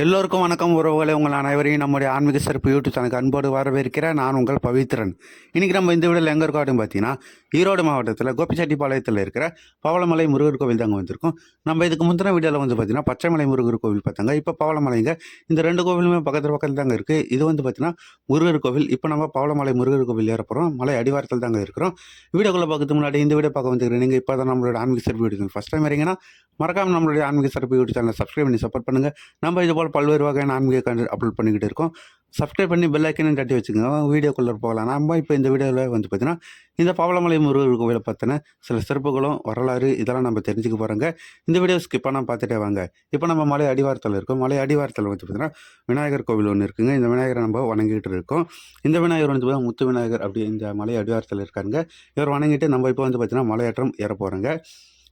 எல்லோருக்கும் வணக்கம் உறவுகளை. உங்கள் அனைவரையும் நம்முடைய ஆன்மீக சிறப்பு யூடியூப் தனக்கு அன்போடு வரவேற்கிறேன். நான் உங்கள் பவித்ரன். இன்றைக்கி நம்ம இந்த வீடியோவில் எங்கே இருக்கோம் அப்படின்னு பார்த்தீங்கன்னா ஈரோடு மாவட்டத்தில் கோபிச்செட்டிப்பாளையத்தில் இருக்கிற பவளமலை முருகர் கோவில் தாங்க வந்திருக்கோம். நம்ம இதுக்கு முந்தின வீடியோவில் வந்து பார்த்தீங்கன்னா பச்சைமலை முருகர் கோவில் பார்த்தாங்க. இப்போ பவளமலைங்க இந்த ரெண்டு கோவிலுமே பக்கத்தில் பக்கத்தில் தாங்க இருக்குது இது வந்து பார்த்தீங்கன்னா முருகர் கோவில். இப்போ நம்ம பவளமலை முருகர் கோவில் ஏற போகிறோம் மலை அடிவாரத்தில் தாங்க இருக்கிறோம். வீடியோக்குள்ளே பார்க்கறதுக்கு முன்னாடி இந்த வீடியோ பார்க்க வந்துருக்கீங்க நீங்கள் இப்போ தான் நம்மளோட ஆன்மீக சிறப்பு வீடியோ ஃபஸ்ட் டைம் வரீங்கன்னா மறக்காமல் நம்மளுடைய ஆன்மீக சிறப்பு யூடியூப் சேனலை சப்ஸ்கிரைப் பண்ணி சப்போர்ட் பண்ணுங்கள் நம்ம இது போல் பல்வேறு வகையான ஆன்மீக கண்டென்ட் அப்லோட் பண்ணிக்கிட்டு இருக்கோம். சப்ஸ்கிரைப் பண்ணி பெல் ஐக்கனும் தட்டி வச்சுக்கோங்க. வீடியோக்குள்ளே போகலாம். நம்ம இப்போ இந்த வீடியோவில் வந்து பார்த்தீங்கன்னா இந்த பவளமலை முருகர் கோவிலை பற்றின சில சிறப்புகளும் வரலாறு இதெல்லாம் நம்ம தெரிஞ்சுக்க போகிறோங்க இந்த வீடியோ ஸ்கிப் பண்ணால் பார்த்துட்டே வாங்க. இப்போ நம்ம மலை அடிவாரத்தில் இருக்கோம். மலை அடிவாரத்தில் வந்து பார்த்தீங்கன்னா விநாயகர் கோவில் ஒன்று இருக்குங்க. இந்த விநாயகரை நம்ம வணங்கிட்டு இருக்கோம். இந்த விநாயகர் வந்து பார்த்தீங்கன்னா முத்து விநாயகர் அப்படி இந்த மலை அடிவாரத்தில் இருக்காருங்க. இவர் வணங்கிட்டு நம்ம இப்போ வந்து பார்த்தீங்கன்னா மலையேற்றம் ஏற போகிறோங்க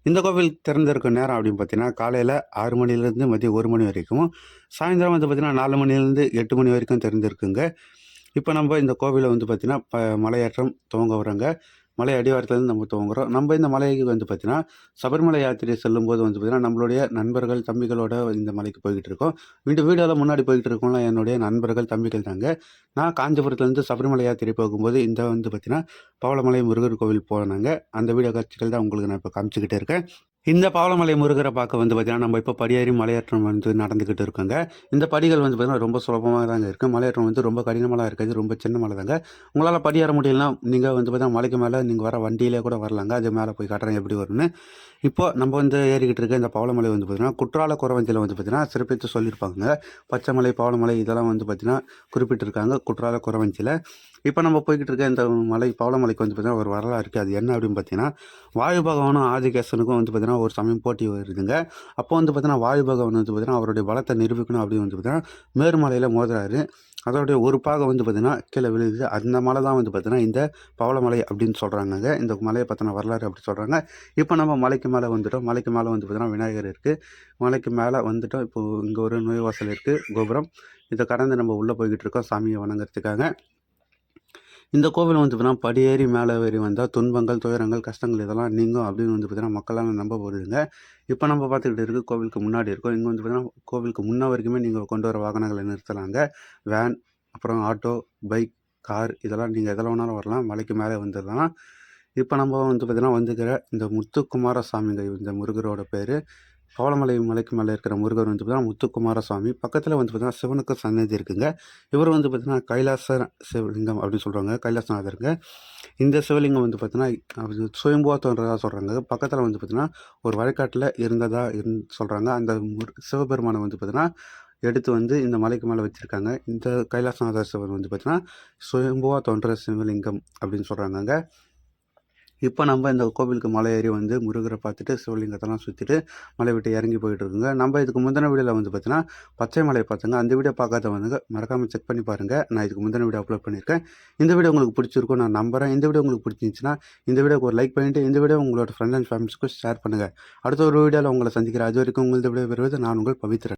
இந்த கோவில் திறந்திருக்க நேரம் அப்படின்னு பார்த்தீங்கன்னா காலையில் ஆறு மணிலேருந்து மதியம் ஒரு மணி வரைக்கும் சாயந்தரம் வந்து பார்த்தீங்கன்னா நாலு மணிலேருந்து எட்டு மணி வரைக்கும் திறந்திருக்குங்க. இப்போ நம்ம இந்த கோவிலை வந்து பார்த்தீங்கன்னா ப மலையேற்றம் துவங்க வரோங்க மலை அடிவாரத்துலேருந்து நம்ம துவங்குறோம். நம்ம இந்த மலைக்கு வந்து பார்த்தீங்கன்னா சபரிமலை யாத்திரை செல்லும்போது வந்து பார்த்தீங்கன்னா நம்மளுடைய நண்பர்கள் தம்பிகளோட இந்த மலைக்கு போய்கிட்டு இருக்கோம். இந்த வீடெல்லாம் முன்னாடி போய்கிட்டு இருக்கோம்ல என்னுடைய நண்பர்கள் தம்பிகள் தாங்க. நான் காஞ்சிபுரத்துலேருந்து சபரிமலை யாத்திரை போகும்போது இந்த வந்து பார்த்தீங்கன்னா பவளமலை முருகர் கோவில் போனாங்க. அந்த வீடியோ காட்சிகள் தான் உங்களுக்கு நான் இப்போ காமிச்சிக்கிட்டே இருக்கேன். இந்த பாவலமலை முருகரை பார்க்க வந்து பார்த்தீங்கன்னா நம்ம இப்போ படியேறி மலையேற்றம் வந்து நடந்துக்கிட்டு இருக்கோங்க. இந்த படிகள் வந்து பார்த்தீங்கன்னா ரொம்ப சுலபமாக தாங்க இருக்குது மலையேற்றம் வந்து ரொம்ப கடினமாக இருக்காது ரொம்ப சின்ன மலை தாங்க. உங்களால் படியேற முடியலனா நீங்கள் வந்து பார்த்தீங்கன்னா மலைக்கு மேலே நீங்கள் வர வண்டியிலே கூட வரலாங்க. அது மேலே போய் காட்டுறேன் எப்படி வரும்னு. இப்போ நம்ம வந்து ஏறிக்கிட்டு இருக்க இந்த பவளமலை வந்து பார்த்தீங்கன்னா குற்றால குறவஞ்சியில் வந்து பார்த்தீங்கன்னா சிறப்பித்து சொல்லியிருப்பாங்க பச்சைமலை பவளமலை இதெல்லாம் வந்து பார்த்தீங்கன்னா குறிப்பிட்டிருக்காங்க குற்றால குறவஞ்சியில் இப்போ நம்ம போய்கிட்டு இருக்க இந்த மலை பவளமலைக்கு வந்து பார்த்தீங்கன்னா ஒரு வரலாறு இருக்குது அது என்ன அப்படின்னு பார்த்தீங்கன்னா வாயு பகவானும் ஆதிகேசனுக்கும் வந்து பார்த்தீங்கன்னா ஒரு சமயம் போட்டி வருதுங்க. அப்போ வந்து பார்த்தீங்கன்னா வாயு பகவான் வந்து பார்த்தீங்கன்னா அவருடைய பலத்தை நிரூபிக்கணும் அப்படின்னு வந்து பார்த்தீங்கன்னா மேருமலையில் மோதுறாரு. அதோடைய ஒரு பாகம் வந்து பார்த்தீங்கன்னா கீழே விழுது. அந்த மலை தான் வந்து பார்த்தீங்கன்னா இந்த பவளமலை அப்படின்னு சொல்கிறாங்க இந்த மலையை பற்றின வரலாறு அப்படி சொல்கிறாங்க இப்போ நம்ம மலைக்கு மேலே வந்துட்டோம். மலைக்கு மேலே வந்து பார்த்தீங்கன்னா விநாயகர் இருக்குது மலைக்கு மேலே வந்துட்டோம். இப்போது இங்கே ஒரு நோய்வாசல் இருக்குது கோபுரம். இதை கடந்து நம்ம உள்ளே போய்கிட்டு இருக்கோம். சாமியை வணங்குறதுக்காக. இந்த கோவில் வந்து பார்த்தீங்கன்னா படியேறி மேலே ஏறி வந்தால் துன்பங்கள் துயரங்கள் கஷ்டங்கள் இதெல்லாம் நீங்கும் அப்படின்னு வந்து பார்த்தீங்கன்னா மக்களால் நம்ப போடுதுங்க இப்போ நம்ம பார்த்துக்கிட்டு இருக்கு கோவிலுக்கு முன்னாடி இருக்கோம். இங்கே வந்து பார்த்தீங்கன்னா கோவிலுக்கு முன்ன வரைக்குமே நீங்கள் கொண்டு வர வாகனங்களை நிறுத்தலாங்க. வேன் அப்புறம் ஆட்டோ பைக் கார் இதெல்லாம் நீங்கள் எதில் வேணாலும் வரலாம். மலைக்கு மேலே வந்துடலாம். இப்போ நம்ம வந்து பார்த்திங்கன்னா வந்துக்கிற இந்த முத்துக்குமாரசாமிங்க இந்த முருகரோட பேர். பவளமலை மலைக்கு மேலே இருக்கிற முருகர் வந்து பார்த்தீங்கன்னா முத்துக்குமாரசாமி பக்கத்தில் வந்து பார்த்தீங்கன்னா சிவனுக்கு சன்னதி இருக்குங்க. இவர் வந்து பார்த்தீங்கன்னா கைலாச சிவலிங்கம் அப்படின்னு சொல்கிறாங்க கைலாசநாதருங்க. இந்த சிவலிங்கம் வந்து பார்த்தீங்கன்னா சுயம்புவா தோன்றதாக சொல்கிறாங்க பக்கத்தில் வந்து பார்த்தீங்கன்னா ஒரு வழிகாட்டில் இருந்ததாக இருந் சொல்கிறாங்க அந்த முரு சிவபெருமானை வந்து பார்த்தீங்கன்னா எடுத்து வந்து இந்த மலைக்கு மேலே வச்சுருக்காங்க. இந்த கைலாசநாதர் சிவன் வந்து பார்த்தீங்கன்னா சுயம்புவா தோன்ற சிவலிங்கம் அப்படின்னு சொல்கிறாங்க இப்போ நம்ம இந்த கோவிலுக்கு மலை ஏறி வந்து முருகரை பார்த்துட்டு சிவலிங்கத்தெல்லாம் சுற்றிட்டு மலை விட்டு இறங்கி போயிட்டு இருக்குங்க நம்ம இதுக்கு முந்தின வீடியோவில் வந்து பார்த்தீங்கன்னா பச்சை மலை பார்த்துங்க. அந்த வீடியோ பார்க்காத வந்துங்க மறக்காமல் செக் பண்ணி பாருங்கள் நான் இதுக்கு முந்தின வீடியோ அப்லோட் பண்ணியிருக்கேன். இந்த வீடியோ உங்களுக்கு பிடிச்சிருக்கும் நான் நம்புறேன். இந்த வீடியோ உங்களுக்கு பிடிச்சிருந்துச்சுன்னா இந்த வீடியோக்கு ஒரு லைக் பண்ணிட்டு இந்த வீடியோ உங்களோட ஃப்ரெண்ட் அண்ட் ஃபேமிலிஸ்க்கு ஷேர் பண்ணுங்கள் அடுத்த ஒரு வீடியோவில் உங்களை சந்திக்கிறேன். அது வரைக்கும் உங்களது வீடியோ பெறுவது நான் உங்கள் பவித்ரன்.